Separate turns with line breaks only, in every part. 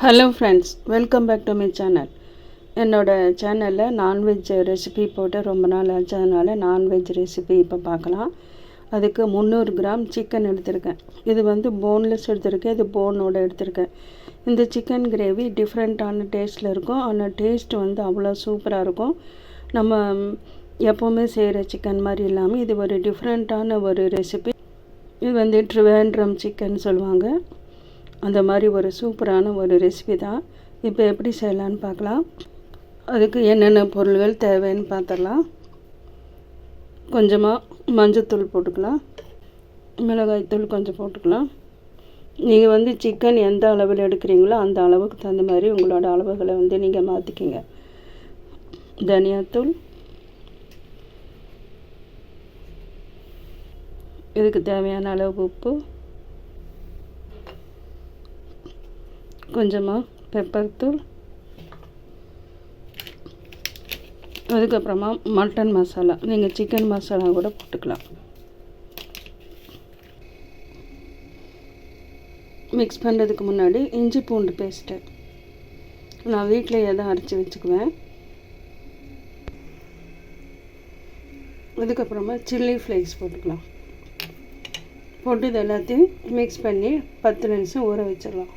Hello friends welcome back to my channel என்னோடய சேனலில் non veg recipe போட்டு ரொம்ப நாள் ஆச்சு அதனால் நான்வெஜ் ரெசிபி இப்போ பார்க்கலாம் அதுக்கு முந்நூறு கிராம் சிக்கன் எடுத்திருக்கேன். இது வந்து போன்லெஸ் எடுத்திருக்கேன். இது போனோட எடுத்திருக்கேன். இந்த சிக்கன் கிரேவி டிஃப்ரெண்ட்டான டேஸ்ட்டில் இருக்கும். ஆனால் டேஸ்ட் வந்து அவ்வளோ சூப்பராக இருக்கும். நம்ம எப்போவுமே செய்கிற சிக்கன் மாதிரி இல்லாமல் இது ஒரு டிஃப்ரெண்ட்டான ஒரு ரெசிபி இது வந்து ட்ரிவேண்ட்ரம் சிக்கன் சொல்லுவாங்க. அந்த மாதிரி ஒரு சூப்பரான ஒரு ரெசிபி தான். இப்போ எப்படி செய்யலான்னு பார்க்கலாம். அதுக்கு என்னென்ன பொருள்கள் தேவைன்னு பார்த்துடலாம். கொஞ்சமாக மஞ்சத்தூள் போட்டுக்கலாம். மிளகாய் தூள் கொஞ்சம் போட்டுக்கலாம். நீங்கள் வந்து சிக்கன் எந்த அளவில் எடுக்கிறீங்களோ அந்த அளவுக்கு தகுந்த மாதிரி உங்களோட அளவுகளை வந்து நீங்கள் மாற்றிக்கிங்க தனியாத்தூள். இதுக்கு தேவையான அளவு உப்பு. கொஞ்சமாக பெப்பர் தூள். அதுக்கப்புறமா மட்டன் மசாலா நீங்கள் சிக்கன் மசாலா கூட போட்டுக்கலாம். மிக்ஸ் பண்ணுறதுக்கு முன்னாடி இஞ்சி பூண்டு பேஸ்ட்டு நான் வீட்டில் எதை அரைச்சி வச்சுக்குவேன். அதுக்கப்புறமா சில்லி ஃப்ளேக்ஸ் போட்டுக்கலாம். போட்டு இது எல்லாத்தையும் மிக்ஸ் பண்ணி பத்து நிமிஷம் ஊற வச்சிடலாம்.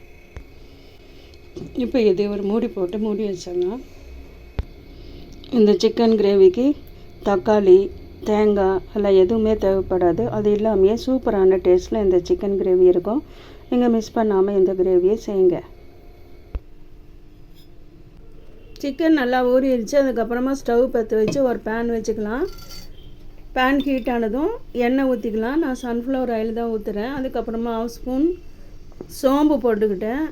இப்போ இதை ஒரு மூடி போட்டு மூடி வச்சிடலாம். இந்த சிக்கன் கிரேவிக்கு தக்காளி தேங்காய் எல்லாம் எதுவுமே தேவைப்படாது. அது இல்லாமையே சூப்பரான டேஸ்ட்டில் இந்த சிக்கன் கிரேவி இருக்கும். நீங்கள் மிஸ் பண்ணாமல் இந்த கிரேவியை செய்யுங்க. சிக்கன் நல்லா ஊறிடுச்சு. அதுக்கப்புறமா ஸ்டவ் பற்ற வச்சு ஒரு பேன் வச்சுக்கலாம். பேன் ஹீட் ஆனதும் எண்ணெய் ஊற்றிக்கலாம் நான் சன்ஃப்ளவர் ஆயில் தான் ஊற்றுறேன் அதுக்கப்புறமா ஹாஃப் ஸ்பூன் சோம்பு போட்டுக்கிட்டேன்.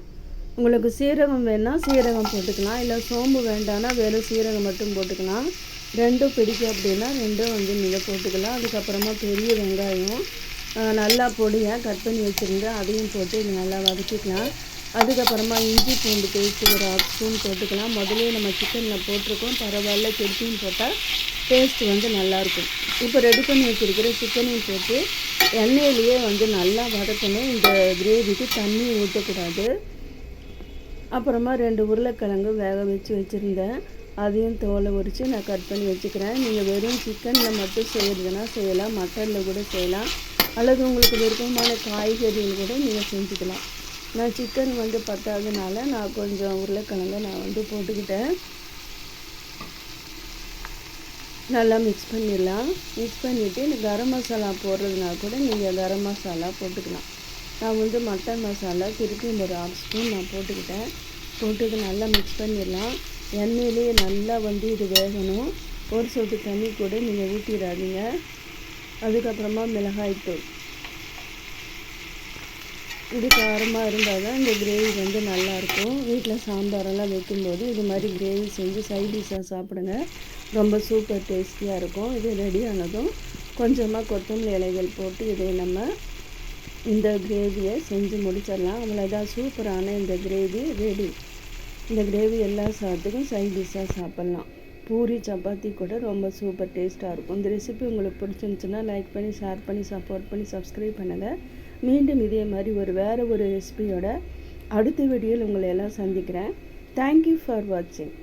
உங்களுக்கு சீரகம் வேணால் சீரகம் போட்டுக்கலாம். இல்லை சோம்பு வேண்டாம்னா வெறும் சீரகம் மட்டும் போட்டுக்கலாம். ரெண்டும் பிடிக்கும் அப்படின்னா ரெண்டும் வந்து நீங்கள் போட்டுக்கலாம். அதுக்கப்புறமா பெரிய வெங்காயம் நல்லா பொடியாக கட் பண்ணி வச்சுருந்து அதையும் போட்டு நல்லா வதக்கிக்கலாம். அதுக்கப்புறமா இஞ்சி பூண்டு பேஸ்ட்டு ஒரு ஆஃப் ஸ்பூன் போட்டுக்கலாம். முதலே நம்ம சிக்கனில் போட்டிருக்கோம். பரவாயில்ல திருப்பியும் போட்டால் டேஸ்ட் வந்து நல்லாயிருக்கும். இப்போ ரெடி பண்ணி வச்சுருக்கிற சிக்கனையும் போட்டு எண்ணெயிலேயே வந்து நல்லா வதக்கணும். இந்த கிரேவிக்கு தண்ணி ஊற்றக்கூடாது அப்புறமா ரெண்டு உருளைக்கிழங்கு வேக வச்சு வச்சுருந்தேன். அதையும் தோலை உரித்து நான் கட் பண்ணி வச்சுக்கிறேன். நீங்கள் வெறும் சிக்கனில் மட்டும் செய்கிறதுனா செய்யலாம். மட்டனில் கூட செய்யலாம். அல்லது உங்களுக்கு விருப்பமான காய்கறிகள் கூட நீங்கள் செஞ்சுக்கலாம். நான் சிக்கன் வந்து பத்தாததுனால நான் கொஞ்சம் உருளைக்கிழங்கு நான் வந்து போட்டுக்கிட்டேன். நல்லா மிக்ஸ் பண்ணிடலாம். மிக்ஸ் பண்ணிவிட்டு கரம் மசாலா போடுறதுனா கூட நீங்கள் கரம் மசாலா போட்டுக்கலாம். நான் வந்து மட்டன் மசாலா திருப்பி ஒரு ஆஃப் ஸ்பூன் நான் போட்டுக்கிட்டேன். போட்டுக்கு நல்லா மிக்ஸ் பண்ணிடலாம். எண்ணெயிலேயே நல்லா வந்து இது வேகணும். ஒரு சொட்டு தண்ணி கூட நீங்கள் ஊற்றிடாதீங்க அதுக்கப்புறமா மிளகாய்த்தூள் இது காரமாக இருந்தால் தான் இந்த கிரேவி வந்து நல்லாயிருக்கும் வீட்டில் சாம்பாரெல்லாம் வைக்கும்போது இது மாதிரி கிரேவி செஞ்சு சைட் டிஷ்ஷாக சாப்பிடுங்க. ரொம்ப சூப்பர் டேஸ்டியாக இருக்கும். இது ரெடி ஆனதும் கொஞ்சமாக கொத்தமல்லி இலைகள் போட்டு இதை நம்ம இந்த கிரேவியை செஞ்சு முடிச்சிடலாம். அவ்வளோதான் சூப்பரான இந்த கிரேவி ரெடி இந்த கிரேவி எல்லா சாதத்துக்கும் சைட் டிஷ்ஷாக சாப்பிட்லாம். பூரி சப்பாத்தி கூட ரொம்ப சூப்பர் டேஸ்ட்டாக இருக்கும். இந்த ரெசிபி உங்களுக்கு பிடிச்சிருந்துச்சுன்னா லைக் பண்ணி ஷேர் பண்ணி சப்போர்ட் பண்ணி சப்ஸ்கிரைப் பண்ணுங்கள் மீண்டும் இதே மாதிரி ஒரு வேறு ஒரு ரெசிபியோட அடுத்த வீடியோவில் உங்களை எல்லாம் சந்திக்கிறேன். தேங்க்யூ ஃபார் வாட்சிங்